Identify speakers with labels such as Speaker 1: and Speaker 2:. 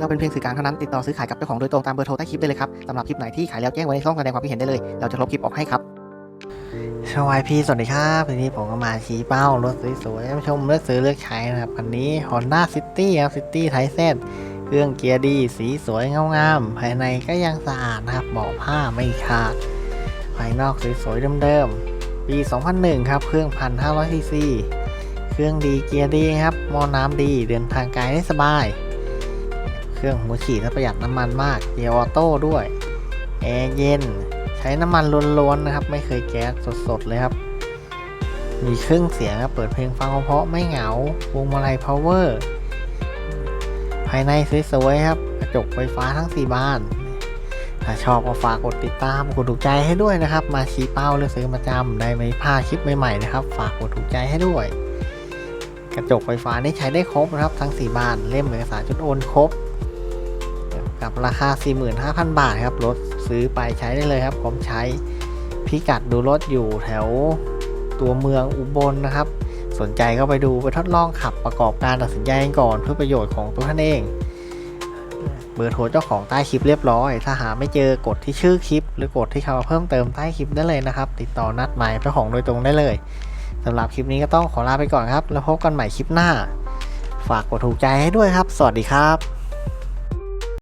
Speaker 1: เราเป็นเพียงสื่อกลางเท่านั้นติดต่อซื้อขายกับเจ้าของโดยตรงตามเบอร์โทรใต้คลิปได้เลยครับสำหรับคลิปไหนที่ขายแล้วแจ้งไว้ในช่องแสดงความคิดเห็นได้เลย เราจะลบคลิปออกให้ครับสวัสดีพี่สวัสดีครับทีนี้ผมก็มาชี้เป้ารถสวยๆให้ชมเลือกซื้อเลือกใช้นะครับคันนี้ Honda City ครับ City ไทเซนเครื่องเกียร์ดี สีสวยเงางามภายในก็ยังสะอาดนะครับเบาะผ้าไม่ขาด ภายนอกสวยๆเดิมๆปี 2001 ครับเครื่อง 1,500ซีซีเครื่องดีเกียร์ดีครับมอน้ำดีเดินทางไกลได้สบาย เครื่องหัวฉีดและประหยัดน้ำมันมากเกียร์ออโต้ด้วยแอร์เย็น ใช้น้ำมันล้วนๆนะครับ ไม่เคยแก๊สสดๆเลยครับ มีเครื่องเสียงครับเปิดเพลงฟังเพราะไม่เหงาพวงมาลัยพาวเวอร์ภายในสวยๆครับ กระจกไฟฟ้าทั้ง 4 บาน ถ้าชอบก็ฝากกดติดตามกดถูกใจให้ด้วยนะครับ มาชี้เป้าเลือกซื้อมาจำได้ไม่พลาดคลิปใหม่ๆนะครับ ฝากกดถูกใจให้ด้วย กระจกไฟฟ้านี่ใช้ได้ครบนะครับทั้ง 4 บาน เล่มเอกสารจุดโอนครบ กับราคา 45,000 บาทครับ รถซื้อไปใช้ได้เลยครับพร้อมใช้พิกัดดูรถอยู่แถวตัวเมืองอุบลนะครับ สนใจก็ไปดูไปทดลองขับประกอบการตัดสินใจก่อนเพื่อประโยชน์ของตัวท่านเองเบอร์โทรเจ้าของใต้คลิปเรียบร้อย ถ้าหาไม่เจอกดที่ชื่อคลิป หรือกดที่คำว่าเพิ่มเติมใต้คลิปได้เลยนะครับ ติดต่อนัดหมายเจ้าของโดยตรงได้เลยสำหรับคลิปนี้ก็ต้องขอลาไปก่อนครับ แล้วพบกันใหม่คลิปหน้า ฝากกดถูกใจให้ด้วยครับ สวัสดีครับ